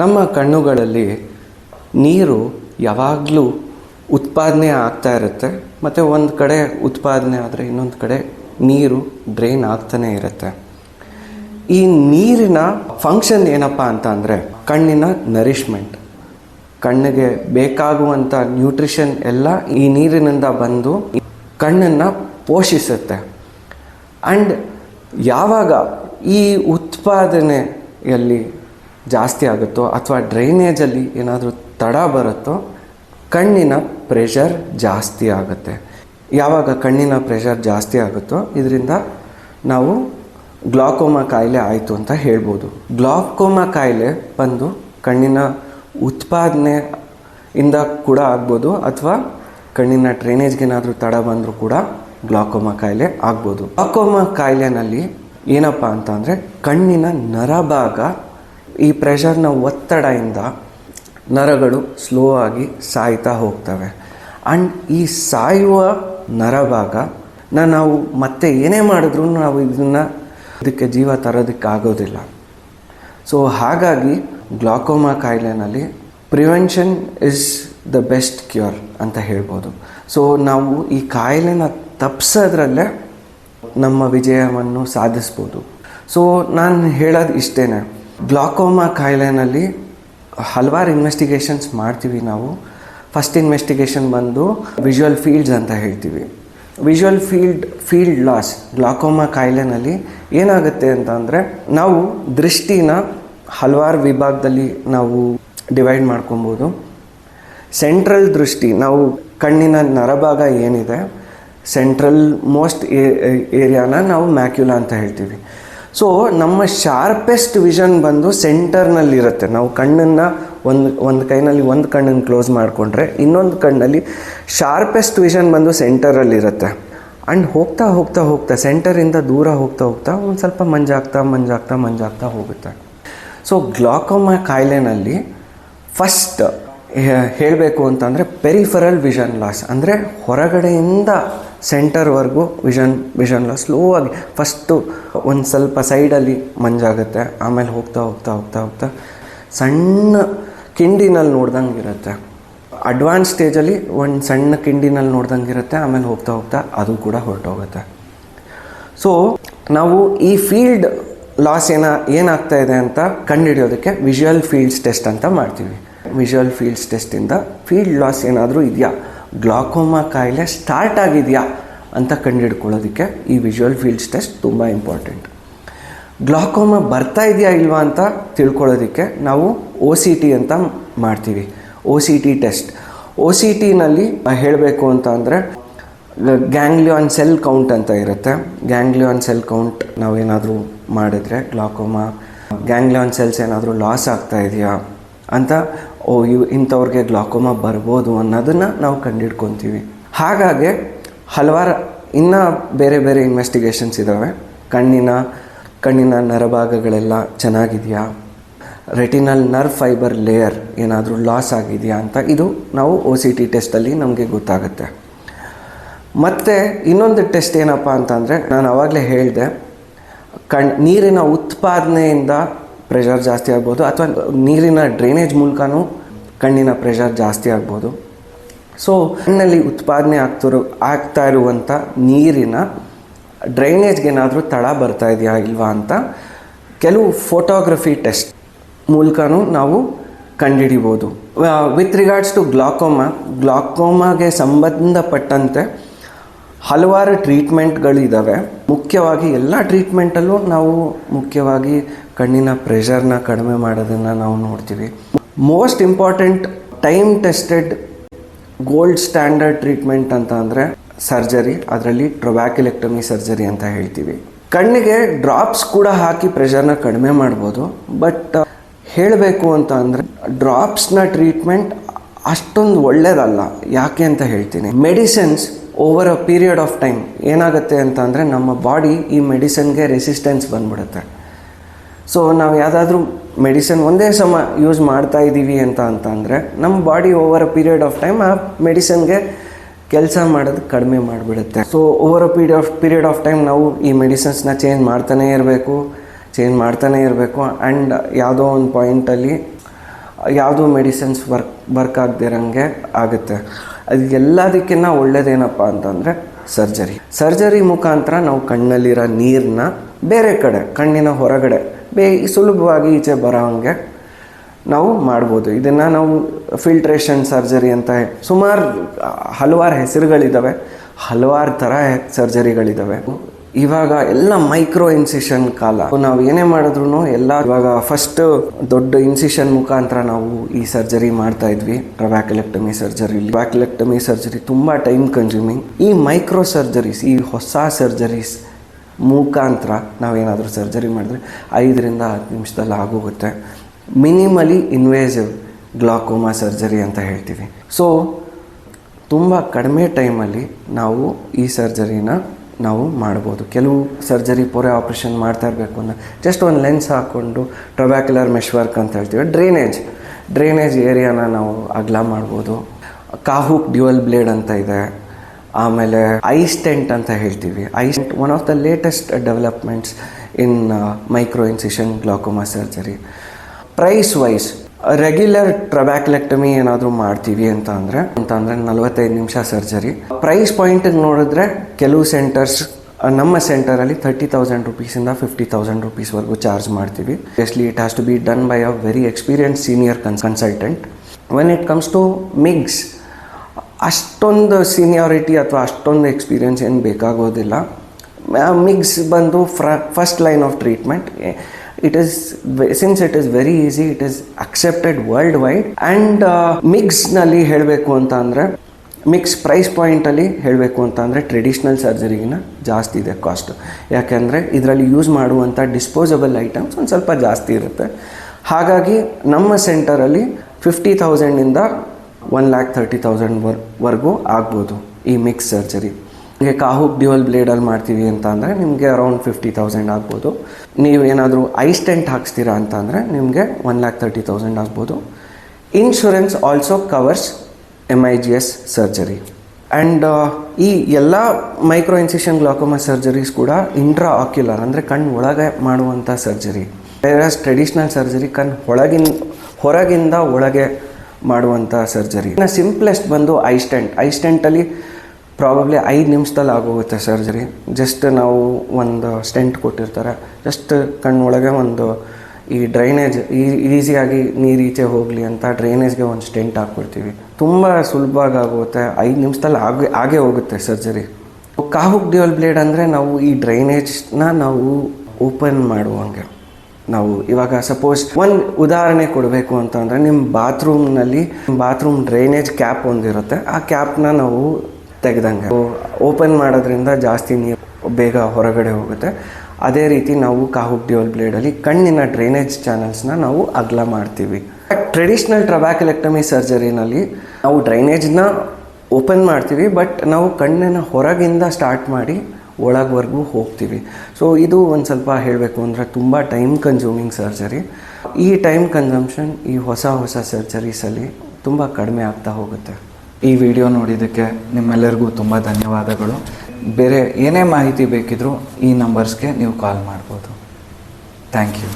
ನಮ್ಮ ಕಣ್ಣುಗಳಲ್ಲಿ ನೀರು ಯಾವಾಗಲೂ ಉತ್ಪಾದನೆ ಆಗ್ತಾ ಇರುತ್ತೆ, ಮತ್ತು ಒಂದು ಕಡೆ ಉತ್ಪಾದನೆ ಆದರೆ ಇನ್ನೊಂದು ಕಡೆ ನೀರು ಡ್ರೈನ್ ಆಗ್ತಾನೆ ಇರುತ್ತೆ. ಈ ನೀರಿನ ಫಂಕ್ಷನ್ ಏನಪ್ಪ ಅಂತ ಅಂದರೆ ಕಣ್ಣಿನ ನರಿಷ್ಮೆಂಟ್ ಕಣ್ಣಿಗೆ ಬೇಕಾಗುವಂಥ ನ್ಯೂಟ್ರಿಷನ್ ಎಲ್ಲ ಈ ನೀರಿನಿಂದ ಬಂದು ಕಣ್ಣನ್ನು ಪೋಷಿಸುತ್ತೆ. ಆ್ಯಂಡ್ ಯಾವಾಗ ಈ ಉತ್ಪಾದನೆಯಲ್ಲಿ ಜಾಸ್ತಿ ಆಗುತ್ತೋ ಅಥವಾ ಡ್ರೈನೇಜಲ್ಲಿ ಏನಾದರೂ ತಡ ಬರುತ್ತೋ ಕಣ್ಣಿನ ಪ್ರೆಷರ್ ಜಾಸ್ತಿ ಆಗುತ್ತೆ. ಯಾವಾಗ ಕಣ್ಣಿನ ಪ್ರೆಷರ್ ಜಾಸ್ತಿ ಆಗುತ್ತೋ ಇದರಿಂದ ನಾವು ಗ್ಲಾಕೋಮಾ ಕಾಯಿಲೆ ಆಯಿತು ಅಂತ ಹೇಳ್ಬೋದು. ಗ್ಲಾಕೋಮಾ ಕಾಯಿಲೆ ಬಂದು ಕಣ್ಣಿನ ಉತ್ಪಾದನೆ ಇಂದ ಕೂಡ ಆಗ್ಬೋದು ಅಥವಾ ಕಣ್ಣಿನ ಡ್ರೈನೇಜ್ಗೇನಾದರೂ ತಡ ಬಂದರೂ ಕೂಡ ಗ್ಲಾಕೋಮಾ ಕಾಯಿಲೆ ಆಗ್ಬೋದು. ಗ್ಲಾಕೋಮಾ ಕಾಯಿಲೆನಲ್ಲಿ ಏನಪ್ಪ ಅಂತಂದರೆ ಕಣ್ಣಿನ ನರಭಾಗ ಈ ಪ್ರೆಷರ್ನ ಒತ್ತಡದಿಂದ ನರಗಳು ಸ್ಲೋ ಆಗಿ ಸಾಯ್ತಾ ಹೋಗ್ತವೆ. ಆ್ಯಂಡ್ ಈ ಸಾಯುವ ನರಭಾಗನ ನಾವು ಮತ್ತೆ ಏನೇ ಮಾಡಿದ್ರೂ ನಾವು ಇದನ್ನು ಇದಕ್ಕೆ ಜೀವ ತರೋದಕ್ಕೆ ಆಗೋದಿಲ್ಲ ಸೊ ಹಾಗಾಗಿ glaucoma ಕಾಯಿಲೆನಲ್ಲಿ prevention is the best cure ಅಂತ ಹೇಳ್ಬೋದು. ಸೊ ನಾವು ಈ ಕಾಯಿಲೆನ ತಪ್ಪಿಸೋದ್ರಲ್ಲೇ ನಮ್ಮ ವಿಜಯವನ್ನು ಸಾಧಿಸ್ಬೋದು. ಸೊ ನಾನು ಹೇಳೋದು ಇಷ್ಟೇ ಗ್ಲಾಕೋಮಾ ಕಾಯಿಲೆನಲ್ಲಿ ಹಲವಾರು ಇನ್ವೆಸ್ಟಿಗೇಷನ್ಸ್ ಮಾಡ್ತೀವಿ ನಾವು. ಫಸ್ಟ್ ಇನ್ವೆಸ್ಟಿಗೇಷನ್ ಬಂದು ವಿಜುವಲ್ ಫೀಲ್ಡ್ಸ್ ಅಂತ ಹೇಳ್ತೀವಿ. Visual field field loss glaucoma ಕಾಯಿಲೆನಲ್ಲಿ ಏನಾಗುತ್ತೆ ಅಂತ ಅಂದರೆ ನಾವು ದೃಷ್ಟಿನ ಹಲವಾರು ವಿಭಾಗದಲ್ಲಿ ನಾವು ಡಿವೈಡ್ ಮಾಡ್ಕೊಬೋದು. ಸೆಂಟ್ರಲ್ ದೃಷ್ಟಿ, ನಾವು ಕಣ್ಣಿನ ನರಭಾಗ ಏನಿದೆ ಸೆಂಟ್ರಲ್ ಮೋಸ್ಟ್ ಏರಿಯಾನ ನಾವು ಮ್ಯಾಕ್ಯುಲಾ ಅಂತ ಹೇಳ್ತೀವಿ. ಸೊ ನಮ್ಮ ಶಾರ್ಪೆಸ್ಟ್ ವಿಷನ್ ಬಂದು ಸೆಂಟರ್ನಲ್ಲಿರುತ್ತೆ ನಾವು ಕಣ್ಣನ್ನು ಒಂದು ಒಂದು ಕೈನಲ್ಲಿ ಒಂದು ಕಣ್ಣನ್ನು ಕ್ಲೋಸ್ ಮಾಡಿಕೊಂಡ್ರೆ ಇನ್ನೊಂದು ಕಣ್ಣಲ್ಲಿ ಶಾರ್ಪೆಸ್ಟ್ ವಿಷನ್ ಬಂದು ಸೆಂಟರಲ್ಲಿರುತ್ತೆ ಆ್ಯಂಡ್ ಹೋಗ್ತಾ ಹೋಗ್ತಾ ಹೋಗ್ತಾ ಸೆಂಟರಿಂದ ದೂರ ಹೋಗ್ತಾ ಹೋಗ್ತಾ ಒಂದು ಸ್ವಲ್ಪ ಮಂಜಾಗ್ತಾ ಮಂಜಾಗ್ತಾ ಮಂಜಾಗ್ತಾ ಹೋಗುತ್ತೆ. ಸೊ ಗ್ಲಾಕೋಮಾ ಕಾಯಿಲೆನಲ್ಲಿ ಫಸ್ಟ್ ಹೇಳಬೇಕು ಅಂತಂದರೆ ಪೆರಿಫರಲ್ ವಿಷನ್ ಲಾಸ್ ಅಂದರೆ ಹೊರಗಡೆಯಿಂದ ಸೆಂಟರ್ವರೆಗೂ ವಿಷನ್ ವಿಷನ್ ಲಾಸ್ ಸ್ಲೋ ಆಗಿ ಫಸ್ಟು ಒಂದು ಸ್ವಲ್ಪ ಸೈಡಲ್ಲಿ ಮಂಜಾಗುತ್ತೆ, ಆಮೇಲೆ ಹೋಗ್ತಾ ಹೋಗ್ತಾ ಹೋಗ್ತಾ ಹೋಗ್ತಾ ಸಣ್ಣ ಕಿಂಡಿನಲ್ಲಿ ನೋಡ್ದಂಗೆ ಇರುತ್ತೆ ಅಡ್ವಾನ್ಸ್ ಸ್ಟೇಜಲ್ಲಿ ಒಂದು ಸಣ್ಣ ಕಿಂಡಿನಲ್ಲಿ ನೋಡ್ದಂಗೆ ಇರುತ್ತೆ ಆಮೇಲೆ ಹೋಗ್ತಾ ಹೋಗ್ತಾ ಅದು ಕೂಡ ಹೊರಟೋಗುತ್ತೆ. ಸೊ ನಾವು ಈ ಫೀಲ್ಡ್ ಲಾಸ್ ಏನ, ಏನಾಗ್ತಾ ಇದೆ ಅಂತ ಕಂಡುಹಿಡಿಯೋದಕ್ಕೆ ವಿಜುವಲ್ ಫೀಲ್ಡ್ಸ್ ಟೆಸ್ಟ್ ಅಂತ ಮಾಡ್ತೀವಿ. ವಿಜುವಲ್ ಫೀಲ್ಡ್ಸ್ ಟೆಸ್ಟಿಂದ ಫೀಲ್ಡ್ ಲಾಸ್ ಏನಾದರೂ ಇದೆಯಾ? ಗ್ಲಾಕೋಮಾ ಕಾಯಿಲೆ ಸ್ಟಾರ್ಟ್ ಆಗಿದೆಯಾ ಅಂತ ಕಂಡುಹಿಡ್ಕೊಳ್ಳೋದಕ್ಕೆ ಈ ವಿಜುವಲ್ ಫೀಲ್ಡ್ಸ್ ಟೆಸ್ಟ್ ತುಂಬ ಇಂಪಾರ್ಟೆಂಟ್ ಗ್ಲಾಕೋಮಾ ಬರ್ತಾ ಇದೆಯಾ ಇಲ್ವಾ ಅಂತ ತಿಳ್ಕೊಳ್ಳೋದಕ್ಕೆ ನಾವು ಒ ಸಿ ಟಿ ಅಂತ ಮಾಡ್ತೀವಿ. O C T test O C ಟಿನಲ್ಲಿ ಹೇಳಬೇಕು ಅಂತ ಅಂದರೆ ಗ್ಯಾಂಗ್ಲಿಯಾನ್ ಸೆಲ್ ಕೌಂಟ್ ಅಂತ ಇರುತ್ತೆ. ಗ್ಯಾಂಗ್ಲಿಯಾನ್ ಸೆಲ್ ಕೌಂಟ್ ನಾವೇನಾದರೂ ಮಾಡಿದ್ರೆ ಗ್ಲಾಕೋಮಾ ಗ್ಯಾಂಗ್ಲಿಯಾನ್ ಸೆಲ್ಸ್ ಏನಾದರೂ ಲಾಸ್ ಆಗ್ತಾ ಇದೆಯಾ? ಅಂತ, ಓ, ಇವ್ ಇಂಥವ್ರಿಗೆ ಗ್ಲಾಕೋಮಾ ಬರ್ಬೋದು ಅನ್ನೋದನ್ನು ನಾವು ಕಂಡಿಡ್ಕೊತೀವಿ. ಹಾಗಾಗಿ ಹಲವಾರು, ಇನ್ನೂ ಬೇರೆ ಬೇರೆ ಇನ್ವೆಸ್ಟಿಗೇಷನ್ಸ್ ಇದ್ದಾವೆ ಕಣ್ಣಿನ ಕಣ್ಣಿನ ನರಭಾಗಗಳೆಲ್ಲ ಚೆನ್ನಾಗಿದೆಯಾ? ರೆಟಿನಲ್ ನರ್ವ್ ಫೈಬರ್ ಲೇಯರ್ ಏನಾದರೂ ಲಾಸ್ ಆಗಿದೆಯಾ ಅಂತ ಇದು ನಾವು ಒ ಸಿ ಟಿ ಟೆಸ್ಟಲ್ಲಿ ನಮಗೆ ಗೊತ್ತಾಗುತ್ತೆ. ಮತ್ತು ಇನ್ನೊಂದು ಟೆಸ್ಟ್ ಏನಪ್ಪ ಅಂತಂದರೆ, ನಾನು ಆವಾಗಲೇ ಹೇಳಿದೆ, ಕಣ್, ನೀರಿನ ಉತ್ಪಾದನೆಯಿಂದ ಪ್ರೆಷರ್ ಜಾಸ್ತಿ ಆಗ್ಬೋದು ಅಥವಾ ನೀರಿನ ಡ್ರೈನೇಜ್ ಮೂಲಕನೂ ಕಣ್ಣಿನ ಪ್ರೆಷರ್ ಜಾಸ್ತಿ ಆಗ್ಬೋದು. ಸೊ ಕಣ್ಣಲ್ಲಿ ಉತ್ಪಾದನೆ ಆಗ್ತಿರೋ ಆಗ್ತಾ ಇರುವಂಥ ನೀರಿನ ಡ್ರೈನೇಜ್ಗೇನಾದರೂ ತಳ ಬರ್ತಾ ಇದೆಯಾ ಇಲ್ವಾ ಅಂತ ಕೆಲವು ಫೋಟೋಗ್ರಫಿ ಟೆಸ್ಟ್ ಮೂಲಕನೂ ನಾವು ಕಂಡುಹಿಡಿಬೋದು ವಿತ್ ರಿಗಾರ್ಡ್ಸ್ ಟು ಗ್ಲಾಕೋಮಾ ಗ್ಲಾಕೋಮಾಗೆ ಸಂಬಂಧಪಟ್ಟಂತೆ ಹಲವಾರು ಟ್ರೀಟ್ಮೆಂಟ್ಗಳಿದ್ದಾವೆ ಮುಖ್ಯವಾಗಿ ಎಲ್ಲ ಟ್ರೀಟ್ಮೆಂಟಲ್ಲೂ ನಾವು ಮುಖ್ಯವಾಗಿ ಕಣ್ಣಿನ ಪ್ರೆಷರ್ನ ಕಡಿಮೆ ಮಾಡೋದನ್ನು ನಾವು ನೋಡ್ತೀವಿ. Most important time tested gold standard treatment ಅಂತ ಅಂದರೆ ಸರ್ಜರಿ ಅದರಲ್ಲಿ ಟ್ರೊಬ್ಯಾಕ್ಯುಲೆಕ್ಟಮಿ ಸರ್ಜರಿ ಅಂತ ಹೇಳ್ತೀವಿ. ಕಣ್ಣಿಗೆ ಡ್ರಾಪ್ಸ್ ಕೂಡ ಹಾಕಿ ಪ್ರೆಷರ್ನ ಕಡಿಮೆ ಮಾಡ್ಬೋದು ಬಟ್ ಹೇಳಬೇಕು ಅಂತ ಅಂದರೆ ಡ್ರಾಪ್ಸ್ನ ಟ್ರೀಟ್ಮೆಂಟ್ ಅಷ್ಟೊಂದು ಒಳ್ಳೇದಲ್ಲ. ಯಾಕೆ ಅಂತ ಹೇಳ್ತೀನಿ. Medicines over a period of time ಏನಾಗುತ್ತೆ ಅಂತ ಅಂದರೆ ನಮ್ಮ ಬಾಡಿ ಈ ಮೆಡಿಸನ್ಗೆ ರೆಸಿಸ್ಟೆನ್ಸ್ ಬಂದ್ಬಿಡುತ್ತೆ. ಸೊ ನಾವು ಯಾವುದಾದ್ರೂ ಮೆಡಿಸನ್ ಒಂದೇ ಸಮ ಯೂಸ್ ಮಾಡ್ತಾ ಇದ್ದೀವಿ ಅಂತ ಅಂತ ಅಂದರೆ ನಮ್ಮ body over a period of time ಆ ಮೆಡಿಸನ್ಗೆ ಕೆಲಸ ಮಾಡೋದು ಕಡಿಮೆ ಮಾಡಿಬಿಡುತ್ತೆ. So over a period of period of time ನಾವು ಈ ಮೆಡಿಸನ್ಸ್ನ ಚೇಂಜ್ ಮಾಡ್ತಾನೇ ಇರಬೇಕು ಚೇಂಜ್ ಮಾಡ್ತಾನೇ ಇರಬೇಕು ಆ್ಯಂಡ್ ಯಾವುದೋ ಒಂದು ಪಾಯಿಂಟಲ್ಲಿ ಯಾವುದೋ ಮೆಡಿಸಿನ್ಸ್ ವರ್ಕ್ ವರ್ಕ್ ಆಗದಿರಂಗೆ ಆಗುತ್ತೆ. ಅದು ಎಲ್ಲದಕ್ಕಿಂತ ಒಳ್ಳೇದೇನಪ್ಪ ಅಂತಂದರೆ ಸರ್ಜರಿ. ಸರ್ಜರಿ ಮುಖಾಂತರ ನಾವು ಕಣ್ಣಲ್ಲಿರೋ ನೀರನ್ನ ಬೇರೆ ಕಡೆ, ಕಣ್ಣಿನ ಹೊರಗಡೆ ಬೇ ಸುಲಭವಾಗಿ ಈಚೆ ಬರೋ ಹಂಗೆ ನಾವು ಮಾಡ್ಬೋದು. ಇದನ್ನು ನಾವು ಫಿಲ್ಟ್ರೇಷನ್ ಸರ್ಜರಿ ಅಂತ ಸುಮಾರು, ಹಲವಾರು ಹೆಸರುಗಳಿದ್ದಾವೆ ಹಲವಾರು ಥರ ಸರ್ಜರಿಗಳಿದ್ದಾವೆ ಇವಾಗ ಎಲ್ಲ ಮೈಕ್ರೋ ಇನ್ಸಿಷನ್ ಕಾಲ. ನಾವು ಏನೇ ಮಾಡಿದ್ರು ಎಲ್ಲ ಇವಾಗ ಫಸ್ಟ್ ದೊಡ್ಡ ಇನ್ಸಿಷನ್ ಮುಖಾಂತರ ನಾವು ಈ ಸರ್ಜರಿ ಮಾಡ್ತಾ ಇದ್ವಿ. ವ್ಯಾಕ್ಯುಲೆಕ್ಟಮಿ ಸರ್ಜರಿ ವ್ಯಾಕ್ಯುಲೆಕ್ಟಮಿ ಸರ್ಜರಿ ತುಂಬ ಟೈಮ್ ಕನ್ಸ್ಯೂಮಿಂಗ್ ಈ ಮೈಕ್ರೋ ಸರ್ಜರೀಸ್ ಈ ಹೊಸ ಸರ್ಜರೀಸ್ ಮುಖಾಂತರ ನಾವೇನಾದರೂ ಸರ್ಜರಿ ಮಾಡಿದ್ರೆ ಐದರಿಂದ ಹತ್ತು ನಿಮಿಷದಲ್ಲಿ ಆಗೋಗುತ್ತೆ. ಮಿನಿಮಲಿ ಇನ್ವೇಸಿವ್ ಗ್ಲಾಕೋಮಾ ಸರ್ಜರಿ ಅಂತ ಹೇಳ್ತೀವಿ. ಸೊ ತುಂಬ ಕಡಿಮೆ ಟೈಮಲ್ಲಿ ನಾವು ಈ ಸರ್ಜರಿನ ನಾವು ಮಾಡ್ಬೋದು. ಕೆಲವು ಸರ್ಜರಿ ಪೊರೆ ಆಪ್ರೇಷನ್ ಮಾಡ್ತಾ ಇರಬೇಕು ಅಂದರೆ ಜಸ್ಟ್ ಒಂದು ಲೆನ್ಸ್ ಹಾಕ್ಕೊಂಡು ಟೊಬ್ಯಾಕ್ಯುಲರ್ ಮೆಶ್ ವರ್ಕ್ ಅಂತ ಹೇಳ್ತೀವಿ. ಡ್ರೈನೇಜ್ ಡ್ರೈನೇಜ್ ಏರಿಯಾನ ನಾವು ಅಗಲ ಮಾಡ್ಬೋದು. ಕಾಹುಕ್ ಡ್ಯುಯಲ್ ಬ್ಲೇಡ್ ಅಂತ ಇದೆ. ಆಮೇಲೆ ಐಸ್ ಟೆಂಟ್ ಅಂತ ಹೇಳ್ತೀವಿ. IStent one of the latest developments in micro incision glaucoma surgery price wise regular trabeculectomy ಏನಾದರೂ ಮಾಡ್ತೀವಿ ಅಂತ ಅಂದರೆ, ಅಂತ ನಲವತ್ತೈದು ನಿಮಿಷ ಸರ್ಜರಿ ಪ್ರೈಸ್ ಪಾಯಿಂಟಿಗೆ ನೋಡಿದ್ರೆ ಕೆಲವು ಸೆಂಟರ್ಸ್ ನಮ್ಮ ಸೆಂಟರಲ್ಲಿ ತರ್ಟಿ ತೌಸಂಡ್ ರುಪೀಸಿಂದ ಫಿಫ್ಟಿ ತೌಸಂಡ್ ರುಪೀಸ್ವರೆಗೂ ಚಾರ್ಜ್ ಮಾಡ್ತೀವಿ. Usually it has to be done by a very experience senior cons consultant when it comes to MIGS ಅಷ್ಟೊಂದು ಸೀನಿಯಾರಿಟಿ ಅಥವಾ ಅಷ್ಟೊಂದು ಎಕ್ಸ್ಪೀರಿಯನ್ಸ್ ಏನು ಬೇಕಾಗೋದಿಲ್ಲ. ಮಿಗ್ಸ್ ಬಂದು ಫ್ರ first line of treatment is since it is very easy it is accepted worldwide and ಮಿಕ್ಸ್ನಲ್ಲಿ ಹೇಳಬೇಕು ಅಂತ ಅಂದರೆ mix price ಪಾಯಿಂಟಲ್ಲಿ ಹೇಳಬೇಕು ಅಂತ ಅಂದರೆ ಟ್ರೆಡಿಷ್ನಲ್ ಸರ್ಜರಿಗಿನ ಜಾಸ್ತಿ ಇದೆ ಕಾಸ್ಟ್ ಯಾಕೆಂದರೆ ಇದರಲ್ಲಿ ಯೂಸ್ ಮಾಡುವಂಥ ಡಿಸ್ಪೋಸಬಲ್ ಐಟಮ್ಸ್ ಒಂದು ಸ್ವಲ್ಪ ಜಾಸ್ತಿ ಇರುತ್ತೆ. ಹಾಗಾಗಿ ನಮ್ಮ ಸೆಂಟರಲ್ಲಿ ಫಿಫ್ಟಿ ತೌಸಂಡಿಂದ ಒನ್ ಲ್ಯಾಕ್ ತರ್ಟಿ ತೌಸಂಡ್ ವರ್, ವರ್ಗೂ ಆಗ್ಬೋದು ಈ ಮಿಕ್ಸ್ ಸರ್ಜರಿ ನಿಮಗೆ ಕಾಹು ಡ್ಯುವಲ್ ಬ್ಲೇಡಲ್ಲಿ ಮಾಡ್ತೀವಿ ಅಂತ ಅಂದರೆ ನಿಮಗೆ ಅರೌಂಡ್ ಫಿಫ್ಟಿ ತೌಸಂಡ್ ಆಗ್ಬೋದು. ನೀವು ಏನಾದರೂ ಐ ಸ್ಟೆಂಟ್ ಹಾಕ್ಸ್ತೀರಾ ಅಂತ ಅಂದರೆ ನಿಮಗೆ ಒನ್ ಲ್ಯಾಕ್ ತರ್ಟಿ ತೌಸಂಡ್ ಆಗ್ಬೋದು. Insurance also covers M I G S surgery and ಈ ಎಲ್ಲ ಮೈಕ್ರೋ ಇನ್ಸಿಷನ್ ಗ್ಲಾಕೋಮಾ ಸರ್ಜರೀಸ್ ಕೂಡ ಇಂಟ್ರಾ ಆಕ್ಯುಲರ್ ಅಂದರೆ ಕಣ್ಣು ಒಳಗೆ ಮಾಡುವಂಥ ಸರ್ಜರಿ ಬೇರಸ್ ಟ್ರೆಡಿಷ್ನಲ್ ಸರ್ಜರಿ ಕಣ್ಣು ಒಳಗಿನ, ಹೊರಗಿಂದ ಒಳಗೆ ಮಾಡುವಂಥ ಸರ್ಜರಿ ಇನ್ನು ಸಿಂಪ್ಲೆಸ್ಟ್ ಬಂದು ಐ ಸ್ಟೆಂಟ್ ಐ ಸ್ಟೆಂಟಲ್ಲಿ ಪ್ರಾಬಬ್ಲಿ ಐದು ನಿಮಿಷದಲ್ಲಿ ಆಗೋಗುತ್ತೆ ಸರ್ಜರಿ ಜಸ್ಟ್ ನಾವು ಒಂದು ಸ್ಟೆಂಟ್ ಕೊಟ್ಟಿರ್ತಾರೆ. ಜಸ್ಟ್ ಕಣ್ಣೊಳಗೆ ಒಂದು ಈ ಡ್ರೈನೇಜ್ ಈ ಈಸಿಯಾಗಿ ನೀರು ಹೋಗಲಿ ಅಂತ ಡ್ರೈನೇಜ್ಗೆ ಒಂದು ಸ್ಟೆಂಟ್ ಹಾಕ್ಬಿಡ್ತೀವಿ ತುಂಬ ಸುಲಭವಾಗಿ ಆಗುತ್ತೆ ಐದು ನಿಮಿಷದಲ್ಲಿ ಆಗೇ ಆಗೇ ಹೋಗುತ್ತೆ ಸರ್ಜರಿ ಕಾಹುಕ್ ಡ್ಯೂಯಲ್ ಬ್ಲೇಡ್ ಅಂದರೆ ನಾವು ಈ ಡ್ರೈನೇಜ್ನ ನಾವು ಓಪನ್ ಮಾಡುವಂಗೆ. ನಾವು ಇವಾಗ ಸಪೋಸ್ ಒಂದು ಉದಾಹರಣೆ ಕೊಡಬೇಕು ಅಂತಂದರೆ ನಿಮ್ಮ ಬಾತ್ರೂಮ್ನಲ್ಲಿ ಬಾತ್ರೂಮ್ ಡ್ರೈನೇಜ್ ಕ್ಯಾಪ್ ಒಂದಿರುತ್ತೆ. ಆ ಕ್ಯಾಪ್ನ ನಾವು ತೆಗೆದಂಗೆ. ಓಪನ್ ಮಾಡೋದ್ರಿಂದ ಜಾಸ್ತಿ ನೀರು ಬೇಗ ಹೊರಗಡೆ ಹೋಗುತ್ತೆ. ಅದೇ ರೀತಿ ನಾವು ಕಾಹುಕ್ ಡ್ಯೂಲ್ ಬ್ಲೇಡಲ್ಲಿ ಕಣ್ಣಿನ ಡ್ರೈನೇಜ್ ಚಾನಲ್ಸ್ನ ನಾವು ಅಗಲ ಮಾಡ್ತೀವಿ. ಟ್ರೆಡಿಷ್ನಲ್ ಟ್ರಬ್ಯಾಕ್ಯುಲೆಕ್ಟಮಿ ಸರ್ಜರಿನಲ್ಲಿ ನಾವು ಡ್ರೈನೇಜ್ನ ಓಪನ್ ಮಾಡ್ತೀವಿ ಬಟ್ ನಾವು ಕಣ್ಣಿನ ಹೊರಗಿಂದ ಸ್ಟಾರ್ಟ್ ಮಾಡಿ ಒಳಗವರೆಗೂ ಹೋಗ್ತೀವಿ. ಸೊ ಇದು ಒಂದು ಸ್ವಲ್ಪ ಹೇಳಬೇಕು ಅಂದರೆ ತುಂಬ ಟೈಮ್ ಕನ್ಸ್ಯೂಮಿಂಗ್ ಸರ್ಜರಿ ಈ ಟೈಮ್ ಕನ್ಸಂಪ್ಷನ್ ಈ ಹೊಸ ಹೊಸ ಸರ್ಜರೀಸಲ್ಲಿ ತುಂಬ ಕಡಿಮೆ ಆಗ್ತಾ ಹೋಗುತ್ತೆ. ಈ ವಿಡಿಯೋ ನೋಡಿದ್ದಕ್ಕೆ ನಿಮ್ಮೆಲ್ಲರಿಗೂ ತುಂಬ ಧನ್ಯವಾದಗಳು. ಬೇರೆ ಏನೇ ಮಾಹಿತಿ ಬೇಕಿದ್ರೂ ಈ ನಂಬರ್ಸ್ಗೆ ನೀವು ಕಾಲ್ ಮಾಡ್ಬೋದು. Thank you